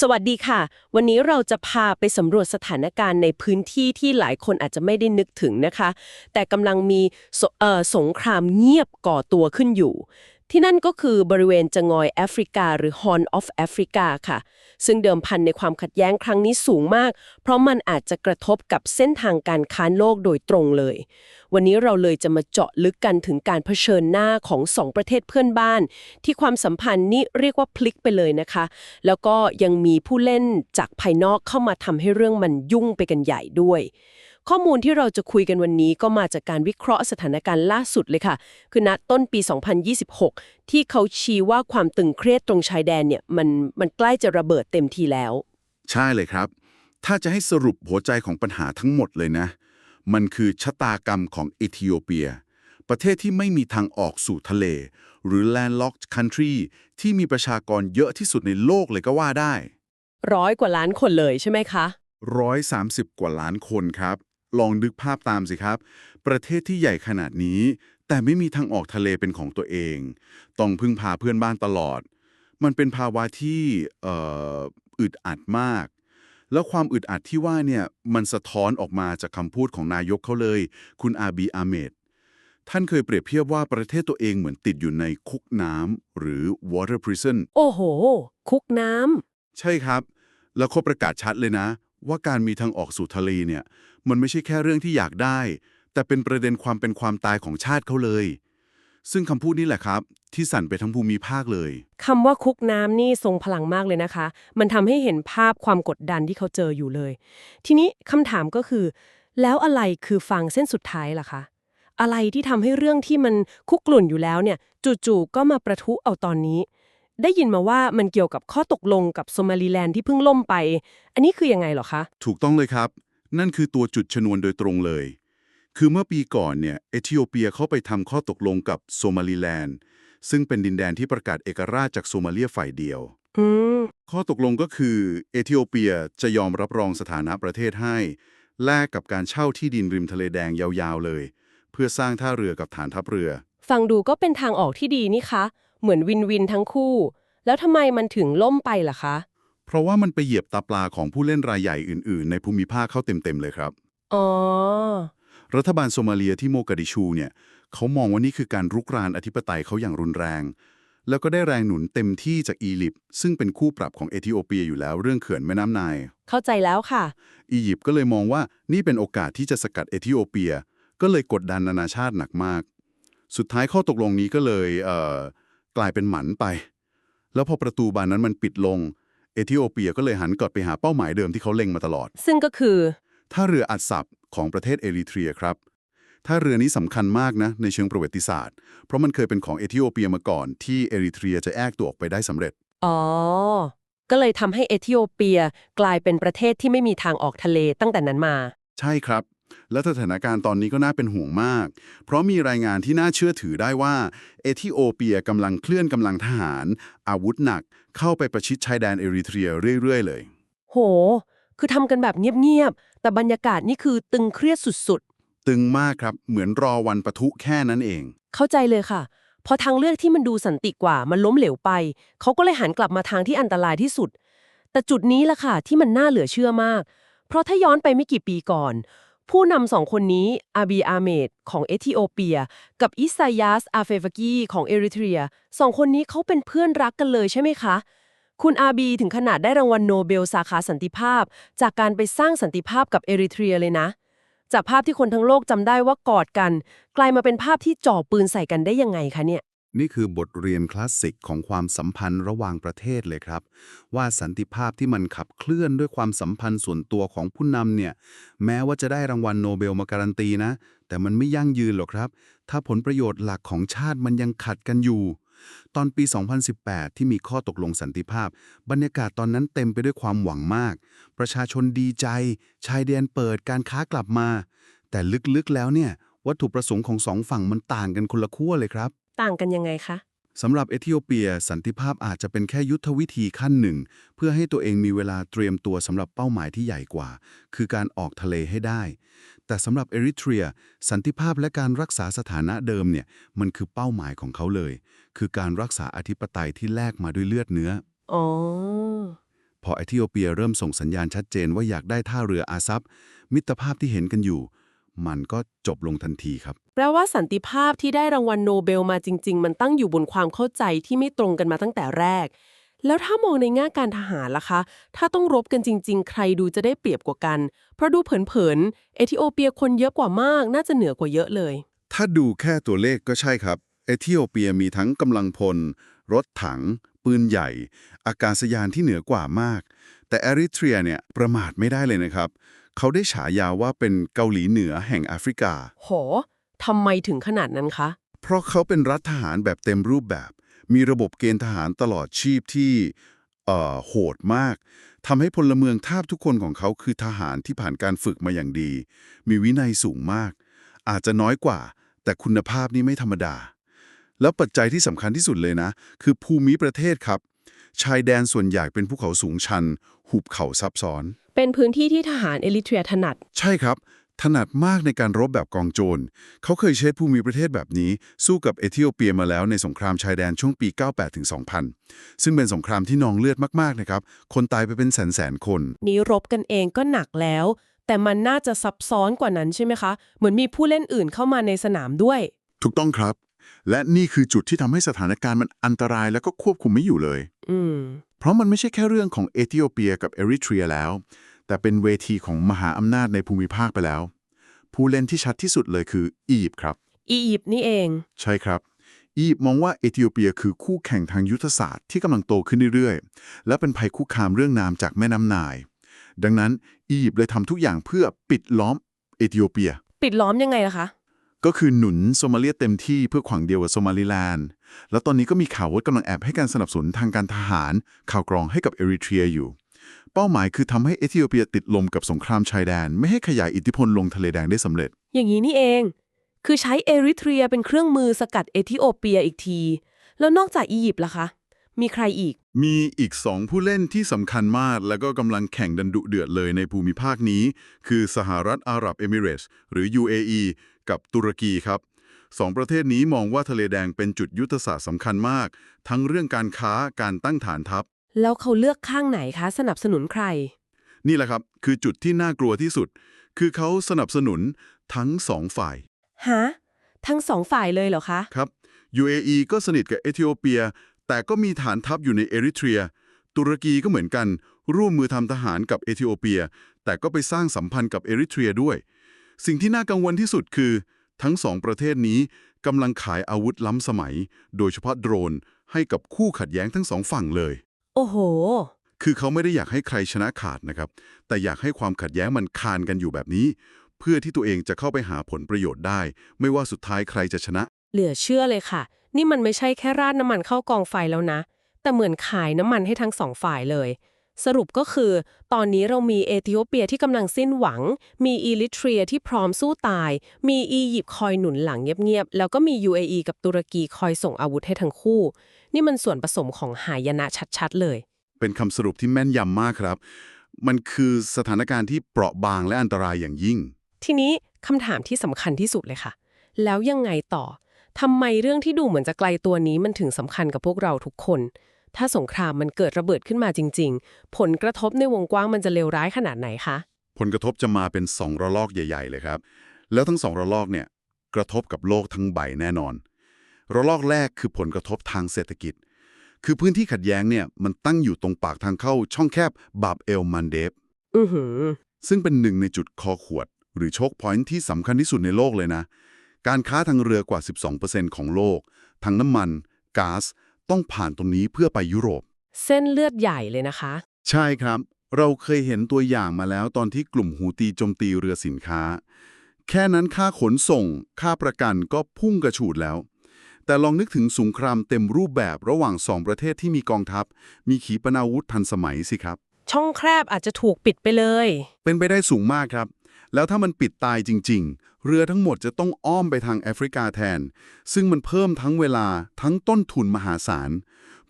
สวัสดีค่ะ วันนี้เราจะพาไปสำรวจสถานการณ์ในพื้นที่ที่หลายคนอาจจะไม่ได้นึกถึงนะคะ แต่กำลังมีสสงครามเงียบก่อตัวขึ้นอยู่ ที่นั่นก็คือบริเวณจงอยแอฟริกา หรือ Horn of Africa ค่ะ ซึ่งเดิมพันในความขัดแย้งครั้งนี้สูงมาก เพราะมันอาจจะกระทบกับเส้นทางการค้าโลกโดยตรงเลย วันนี้เราเลยจะมาเจาะลึกกันถึงการเผชิญหน้าของสองประเทศเพื่อนบ้าน ที่ความสัมพันธ์นี่เรียกว่าพลิกไปเลยนะคะ แล้วก็ยังมีผู้เล่นจากภายนอกเข้ามาทำให้เรื่องมันยุ่งไปกันใหญ่ด้วย ข้อมูลที่เราจะคุยกันวันนี้ก็มาจากการวิเคราะห์สถานการณ์ล่าสุดเลยค่ะ คือณต้นปี 2026 ที่เขาชี้ว่าความตึงเครียดตรงชายแดนเนี่ยมันมันใกล้จะระเบิดเต็มทีแล้ว ใช่เลยครับ ถ้าจะให้สรุปหัวใจของปัญหาทั้งหมดเลยนะ มันคือชะตากรรมของเอธิโอเปีย ประเทศที่ไม่มีทางออกสู่ทะเล หรือ landlocked country ที่มีประชากรเยอะที่สุดในโลกเลยก็ว่าได้ร้อยกว่าล้านคนเลยใช่ไหมคะ 130 กว่าล้านคนครับ ลองนึกภาพตามสิครับ ประเทศที่ใหญ่ขนาดนี้ แต่ไม่มีทางออกทะเลเป็นของตัวเอง ต้องพึ่งพาเพื่อนบ้านตลอด มันเป็นภาวะที่เอ่ออึดอัดมาก แล้วความอึดอัดที่ว่าเนี่ยมันสะท้อนออกมาจากคำพูดของนายกเขาเลย คุณอาบีอาเมดท่านเคยเปรียบเทียบว่าประเทศตัวเองเหมือนติดอยู่ในคุกน้ำหรือ water prison โอ้โห คุกน้ำใช่ครับ แล้วเขาประกาศชัดเลยนะ ว่าการมีทางออกสู่ทะเลเนี่ย มันไม่ใช่แค่เรื่องที่อยากได้ แต่เป็นประเด็นความเป็นความตายของชาติเขาเลย ซึ่งคำพูดนี้แหละครับ ที่สั่นไปทั้งภูมิภาคเลยคำว่าคุกน้ำนี่ทรงพลังมากเลยนะคะ มันทำให้เห็นภาพความกดดันที่เขาเจออยู่เลย ทีนี้คำถามก็คือ แล้วอะไรคือฟางเส้นสุดท้ายล่ะคะอะไรที่ทำให้เรื่องที่มันคุกกลุ่นอยู่แล้วเนี่ย จู่ๆก็มาประทุเอาตอนนี้ ได้ยินมาว่ามันเกี่ยวกับข้อตกลงกับโซมาลีแลนด์ที่เพิ่งล่มไป อันนี้คือยังไงเหรอคะ ถูกต้องเลยครับ นั่นคือตัวจุดชนวนโดยตรงเลย คือเมื่อปีก่อนเนี่ยเอธิโอเปียเข้าไปทำข้อตกลงกับโซมาลีแลนด์ ซึ่งเป็นดินแดนที่ประกาศเอกราชจากโซมาเลียฝ่ายเดียวอืมข้อตกลงก็คือเอธิโอเปียจะยอมรับรองสถานะประเทศให้ แลกกับการเช่าที่ดินริมทะเลแดงยาวๆเลย เพื่อสร้างท่าเรือกับฐานทัพเรือ ฟังดูก็เป็นทางออกที่ดีนี่คะ เหมือนวินวินทั้งคู่ แล้วทำไมมันถึงล่มไปล่ะคะ เพราะว่ามันไปเหยียบตาปลาของผู้เล่นรายใหญ่อื่นๆ ในภูมิภาคเข้าเต็มๆเลยครับ อ๋อ รัฐบาลโซมาเลียที่โมกาดิชูเนี่ยเขามองว่านี่คือการรุกรานอธิปไตยเขาอย่างรุนแรง แล้วก็ได้แรงหนุนเต็มที่จากอียิปต์ซึ่งเป็นคู่ปรับของเอธิโอเปียอยู่แล้วเรื่องเขื่อนแม่น้ำไนาย เข้าใจแล้วค่ะ อียิปต์ก็เลยมองว่านี่เป็นโอกาสที่จะสกัดเอธิโอเปีย ก็เลยกดดันนานาชาติหนักมาก สุดท้ายข้อตกลงนี้ก็เลยเอ่อกลายเป็นหมันไป แล้วพอประตูบานนั้นมันปิดลงเอ ธิโอเปียก็เลยหันกลับไปหาเป้าหมายเดิมที่เขาเล็งมาตลอด ซึ่งก็คือ ท่าเรืออัดสับของประเทศเอริเทรียครับท่าเรือนี้สำคัญมากนะในเชิงประวัติศาสตร์ เพราะมันเคยเป็นของเอธิโอเปียมาก่อน ที่เอริเทรียจะแยกตัวออกไปได้สำเร็จ อ๋อ ก็เลยทำให้เอธิโอเปียกลายเป็นประเทศที่ไม่มีทางออกทะเลตั้งแต่นั้นมา ใช่ครับ และสถานการณ์ตอนนี้ก็น่าเป็นห่วงมาก เพราะมีรายงานที่น่าเชื่อถือได้ว่า เอธิโอเปียกำลังเคลื่อนกำลังทหาร อาวุธหนัก เข้าไปประชิดชายแดนเอริเทรียเรื่อย ๆ เลย โห คือทำกันแบบเงียบ ๆ แต่บรรยากาศนี่คือตึงเครียดสุดตึงมากครับ เหมือนรอวันปะทุแค่นั้นเองๆเข้าใจเลยค่ะพอทางเลือกที่มันดูสันติกว่ามันล้มเหลวไป เขาก็เลยหันกลับมาทางที่อันตรายที่สุด แต่จุดนี้ล่ะค่ะที่มันน่าเหลือเชื่อมาก เพราะถ้าย้อนไปไม่กี่ปีก่อน ผู้นำสองคนนี้อาบีอาเมดของเอธิโอเปีย กับอิซายาสอาเฟฟากีของเอริเทรียสองคนนี้เขาเป็นเพื่อนรักกันเลยใช่ไหมคะ คุณอาบีถึงขนาดได้รางวัลโนเบลสาขาสันติภาพ จากการไปสร้างสันติภาพกับเอริเทรียเลยนะ จากภาพที่คนทั้งโลกจำได้ว่ากอดกัน กลายมาเป็นภาพที่จ่อปืนใส่กันได้ยังไงคะเนี่ย นี่คือบทเรียนคลาสสิกของความสัมพันธ์ระหว่างประเทศเลยครับ ว่าสันติภาพที่มันขับเคลื่อนด้วยความสัมพันธ์ส่วนตัวของผู้นำเนี่ยแม้ว่าจะได้รางวัลโนเบลมาการันตีนะ แต่มันไม่ยั่งยืนหรอกครับ ถ้าผลประโยชน์หลักของชาติมันยังขัดกันอยู่ ตอนปี 2018 ที่มีข้อตกลงสันติภาพ บรรยากาศตอนนั้นเต็มไปด้วยความหวังมาก ประชาชนดีใจ ชายแดนเปิดการค้ากลับมา แต่ลึกๆแล้วเนี่ยวัตถุประสงค์ของสองฝั่งมันต่างกันคนละขั้วเลยครับ ต่างกันยังไงคะสำหรับเอธิโอเปียสันติภาพอาจจะเป็นแค่ยุทธวิธีขั้นหนึ่ง เพื่อให้ตัวเองมีเวลาเตรียมตัวสำหรับเป้าหมายที่ใหญ่กว่า คือการออกทะเลให้ได้ แต่สำหรับเอริเทรีย สันติภาพและการรักษาสถานะเดิมเนี่ยมันคือเป้าหมายของเขาเลย คือการรักษาอธิปไตยที่แลกมาด้วยเลือดเนื้ออ๋อพอเอธิโอเปียเริ่มส่งสัญญาณชัดเจนว่าอยากได้ท่าเรืออาซับมิตรภาพที่เห็นกันอยู่ มันก็จบลงทันทีครับ แปลว่าสันติภาพที่ได้รางวัลโนเบลมาจริง ๆ มันตั้งอยู่บนความเข้าใจที่ไม่ตรงกันมาตั้งแต่แรก แล้วถ้ามองในแง่การทหารล่ะคะ ถ้าต้องรบกันจริง ๆ ใครดูจะได้เปรียบกว่ากัน เพราะดูเผินๆ เอธิโอเปียคนเยอะกว่ามาก น่าจะเหนือกว่าเยอะเลย ถ้าดูแค่ตัวเลขก็ใช่ครับ เอธิโอเปียมีทั้งกำลังพล รถถัง ปืนใหญ่ อากาศยานที่เหนือกว่ามาก แต่แอริเทรียเนี่ยประมาทไม่ได้เลยนะครับ เขาได้ฉายาว่าเป็นเกาหลีเหนือแห่งแอฟริกา โหทำไมถึงขนาดนั้นคะ เพราะเขาเป็นรัฐทหารแบบเต็มรูปแบบ มีระบบเกณฑ์ทหารตลอดชีพที่เอ่อโหดมาก ทำให้พลเมืองแทบทุกคนของเขาคือทหารที่ผ่านการฝึกมาอย่างดี มีวินัยสูงมาก อาจจะน้อยกว่า แต่คุณภาพนี่ไม่ธรรมดา แล้วปัจจัยที่สำคัญที่สุดเลยนะ คือภูมิประเทศครับ ชายแดนส่วนใหญ่เป็นภูเขาสูงชัน หุบเขาซับซ้อน เป็นพื้นที่ที่ทหารเอริเทรียถนัด ใช่ครับ ถนัดมากในการรบแบบกองโจร เขาเคยใช้ภูมิประเทศแบบนี้ สู้กับเอธิโอเปียมาแล้วในสงครามชายแดนช่วงปี 98ถึง2000 ซึ่งเป็นสงครามที่นองเลือดมากๆนะครับ คนตายไปเป็นแสนๆคน นี้รบกันเองก็หนักแล้ว แต่มันน่าจะซับซ้อนกว่านั้นใช่ไหมคะ เหมือนมีผู้เล่นอื่นเข้ามาในสนามด้วย ถูกต้องครับ และนี่คือจุดที่ทำให้สถานการณ์มันอันตรายแล้วก็ควบคุมไม่อยู่เลยอืม เพราะมันไม่ใช่แค่เรื่องของเอธิโอเปียกับเอริเทรียแล้ว แต่เป็นเวทีของมหาอำนาจในภูมิภาคไปแล้ว ผู้เล่นที่ชัดที่สุดเลยคืออียิปต์ครับ อียิปต์นี่เอง ใช่ครับ อียิปต์มองว่าเอธิโอเปียคือคู่แข่งทางยุทธศาสตร์ที่กำลังโตขึ้นเรื่อยๆ และเป็นภัยคุกคามเรื่องน้ำจากแม่น้ำนาย ดังนั้นอียิปต์เลยทำทุกอย่างเพื่อปิดล้อมเอธิโอเปีย ปิดล้อมยังไงล่ะคะ ก็คือหนุนโซมาเลียเต็มที่เพื่อขวางเดียวกับโซมาลิแลนด์ แล้วตอนนี้ก็มีข่าวว่ากำลังแอบให้การสนับสนุนทางการทหาร ข่าวกรองให้กับเอริเทรียอยู่ เป้าหมายคือทำให้เอธิโอเปียติดลมกับสงครามชายแดน ไม่ให้ขยายอิทธิพลลงทะเลแดงได้สำเร็จ อย่างนี้นี่เอง คือใช้เอริเทรียเป็นเครื่องมือสกัดเอธิโอเปียอีกที แล้วนอกจากอียิปต์ล่ะคะ มีใครอีก มีอีกสองผู้เล่นที่สำคัญมาก แล้วก็กำลังแข่งดันดุเดือดเลยในภูมิภาคนี้ คือสหรัฐอาหรับเอมิเรตส์หรือ UAE กับตุรกีครับสองประเทศนี้มองว่าทะเลแดงเป็นจุดยุทธศาสตร์สำคัญมาก ทั้งเรื่องการค้าการตั้งฐานทัพ แล้วเขาเลือกข้างไหนคะ สนับสนุนใคร นี่แหละครับคือจุดที่น่ากลัวที่สุด คือเขาสนับสนุนทั้งสองฝ่ายฮะทั้งสองฝ่ายเลยเหรอคะครับ UAE ก็สนิทกับเอธิโอเปีย แต่ก็มีฐานทัพอยู่ในเอริเทรีย ตุรกีก็เหมือนกัน ร่วมมือทำทหารกับเอธิโอเปีย แต่ก็ไปสร้างสัมพันธ์กับเอริเทรียด้วย สิ่งที่น่ากังวลที่สุดคือ ทั้งสองประเทศนี้กำลังขายอาวุธล้ำสมัย โดยเฉพาะโดรนให้กับคู่ขัดแย้งทั้งสองฝั่งเลย โอ้โห คือเขาไม่ได้อยากให้ใครชนะขาดนะครับ แต่อยากให้ความขัดแย้งมันคานกันอยู่แบบนี้ เพื่อที่ตัวเองจะเข้าไปหาผลประโยชน์ได้ ไม่ว่าสุดท้ายใครจะชนะ เหลือเชื่อเลยค่ะ นี่มันไม่ใช่แค่ราดน้ำมันเข้ากองไฟแล้วนะ แต่เหมือนขายน้ำมันให้ทั้งสองฝ่ายเลย สรุปก็คือ ตอนนี้เรามีเอธิโอเปียที่กำลังสิ้นหวัง มีอีลิเทรียที่พร้อมสู้ตาย มีอียิปต์คอยหนุนหลังเงียบๆ แล้วก็มี UAE กับตุรกีคอยส่งอาวุธให้ทั้งคู่ นี่มันส่วนผสมของหายนะชัดๆเลย เป็นคำสรุปที่แม่นยำมากครับ มันคือสถานการณ์ที่เปราะบางและอันตรายอย่างยิ่ง ทีนี้คำถามที่สำคัญที่สุดเลยค่ะ แล้วยังไงต่อทำไมเรื่องที่ดูเหมือนจะไกลตัวนี้มันถึงสำคัญกับพวกเราทุกคน ถ้าสงครามมันเกิดระเบิดขึ้นมาจริง ๆ ผลกระทบในวงกว้างมันจะเลวร้ายขนาดไหนคะ ผลกระทบจะมาเป็นสองระลอกใหญ่ ๆ เลยครับ แล้วทั้งสองระลอกเนี่ยกระทบกับโลกทั้งใบแน่นอน ระลอกแรกคือผลกระทบทางเศรษฐกิจ คือพื้นที่ขัดแย้งเนี่ยมันตั้งอยู่ตรงปากทางเข้าช่องแคบบาบเอลมันเดฟอือหือ ซึ่งเป็นหนึ่งในจุดคอขวด หรือโชคพอยท์ที่สำคัญที่สุดในโลกเลยนะ การค้าทางเรือกว่า 12%ของโลกทั้งน้ำมันก๊าซ ต้องผ่านตรงนี้เพื่อไปยุโรป เส้นเลือดใหญ่เลยนะคะ ใช่ครับ เราเคยเห็นตัวอย่างมาแล้วตอนที่กลุ่มหูตีโจมตีเรือสินค้า แค่นั้นค่าขนส่ง ค่าประกันก็พุ่งกระฉูดแล้ว แต่ลองนึกถึงสงครามเต็มรูปแบบระหว่างสองประเทศที่มีกองทัพ มีขีปนาวุธทันสมัยสิครับ ช่องแคบอาจจะถูกปิดไปเลย เป็นไปได้สูงมากครับ แล้วถ้ามันปิดตายจริง ๆ เรือทั้งหมดจะต้องอ้อมไปทางแอฟริกาแทน ซึ่งมันเพิ่มทั้งเวลาทั้งต้นทุนมหาศาล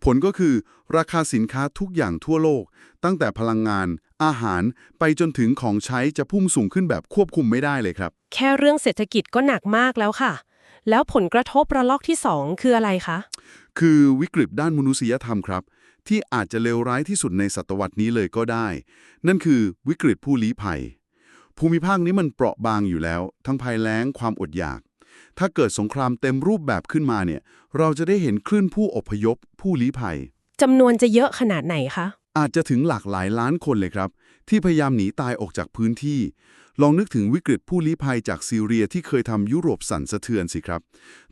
ผลก็คือราคาสินค้าทุกอย่างทั่วโลก ตั้งแต่พลังงาน อาหารไปจนถึงของใช้จะพุ่งสูงขึ้นแบบควบคุมไม่ได้เลยครับ แค่เรื่องเศรษฐกิจก็หนักมากแล้วค่ะ แล้วผลกระทบระลอกที่สองคืออะไรคะ คือวิกฤตด้านมนุษยธรรมครับที่อาจจะเลวร้ายที่สุดในศตวรรษนี้เลยก็ได้ นั่นคือวิกฤตผู้ลี้ภัย ภูมิภาคนี้มันเปราะบางอยู่แล้ว ทั้งภัยแล้งความอดอยาก ถ้าเกิดสงครามเต็มรูปแบบขึ้นมาเนี่ย เราจะได้เห็นคลื่นผู้อพยพ ผู้ลี้ภัยจำนวนจะเยอะขนาดไหนคะ อาจจะถึงหลากหลายล้านคนเลยครับ ที่พยายามหนีตายออกจากพื้นที่ ลองนึกถึงวิกฤตผู้ลี้ภัยจากซีเรียที่เคยทำยุโรปสั่นสะเทือนสิครับ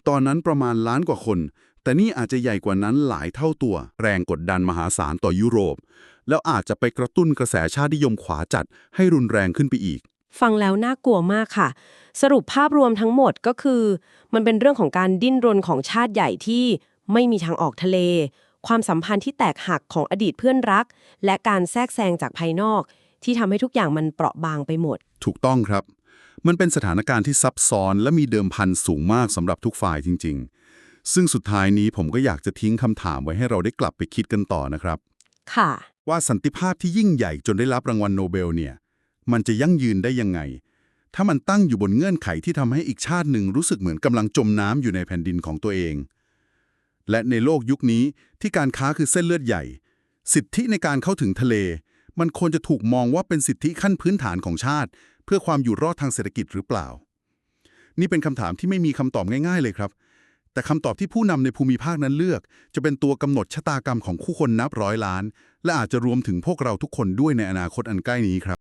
ตอนนั้นประมาณล้านกว่าคน แต่นี่อาจจะใหญ่กว่านั้นหลายเท่าตัว แรงกดดันมหาศาลต่อยุโรป แล้วอาจจะไปกระตุ้นกระแสชาตินิยมขวาจัดให้รุนแรงขึ้นไปอีก ฟังแล้วน่ากลัวมากค่ะ สรุปภาพรวมทั้งหมดก็คือ มันเป็นเรื่องของการดิ้นรนของชาติใหญ่ที่ไม่มีทางออกทะเล ความสัมพันธ์ที่แตกหักของอดีตเพื่อนรัก และการแทรกแซงจากภายนอก ที่ทำให้ทุกอย่างมันเปราะบางไปหมด ถูกต้องครับ มันเป็นสถานการณ์ที่ซับซ้อนและมีเดิมพันสูงมากสำหรับทุกฝ่ายจริง ๆ ซึ่งสุดท้ายนี้ผมก็อยากจะทิ้งคำถามไว้ให้เราได้กลับไปคิดกันต่อนะครับ ค่ะ ว่าสันติภาพที่ยิ่งใหญ่จนได้รับรางวัลโนเบลเนี่ย มันจะยั่งยืนได้ยังไง ถ้ามันตั้งอยู่บนเงื่อนไขที่ทำให้อีกชาติหนึ่งรู้สึกเหมือนกำลังจมน้ำอยู่ในแผ่นดินของตัวเอง และในโลกยุคนี้ที่การค้าคือเส้นเลือดใหญ่ สิทธิในการเข้าถึงทะเล มันควรจะถูกมองว่าเป็นสิทธิขั้นพื้นฐานของชาติ เพื่อความอยู่รอดทางเศรษฐกิจหรือเปล่า นี่เป็นคำถามที่ไม่มีคำตอบง่ายๆเลยครับ แต่คำตอบที่ผู้นำในภูมิภาคนั้นเลือก จะเป็นตัวกำหนดชะตากรรมของคู่คนนับร้อยล้าน และอาจจะรวมถึงพวกเราทุกคนด้วยในอนาคตอันใกล้นี้ครับ